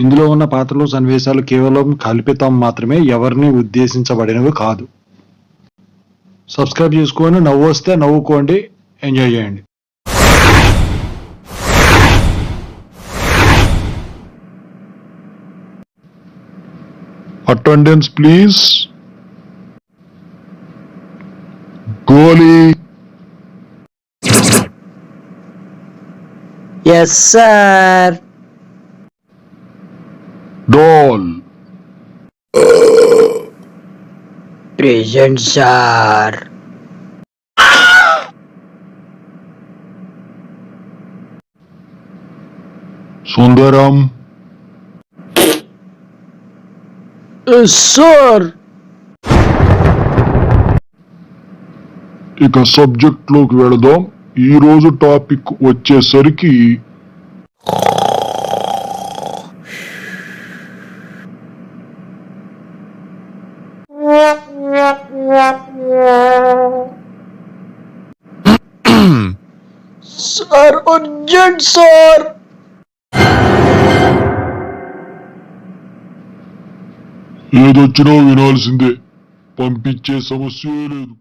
ఇందులో ఉన్న పాత్రలు సన్నివేశాలు కేవలం కల్పితం మాత్రమే ఎవరిని ఉద్దేశించబడినవి కాదు. సబ్స్క్రైబ్ చేసుకొని నవ్వు వస్తే నవ్వుకోండి ఎంజాయ్ చేయండి. Attendance please Goli yes sir doll present sir Sundaram sir ఇక సబ్జెక్ట్ లోకి వెళదాం ఈ రోజు టాపిక్ వచ్చేసరికి సార్ అర్జెంట్ సార్ ఏదొచ్చినా వినాల్సిందే పంపించే సమస్య లేదు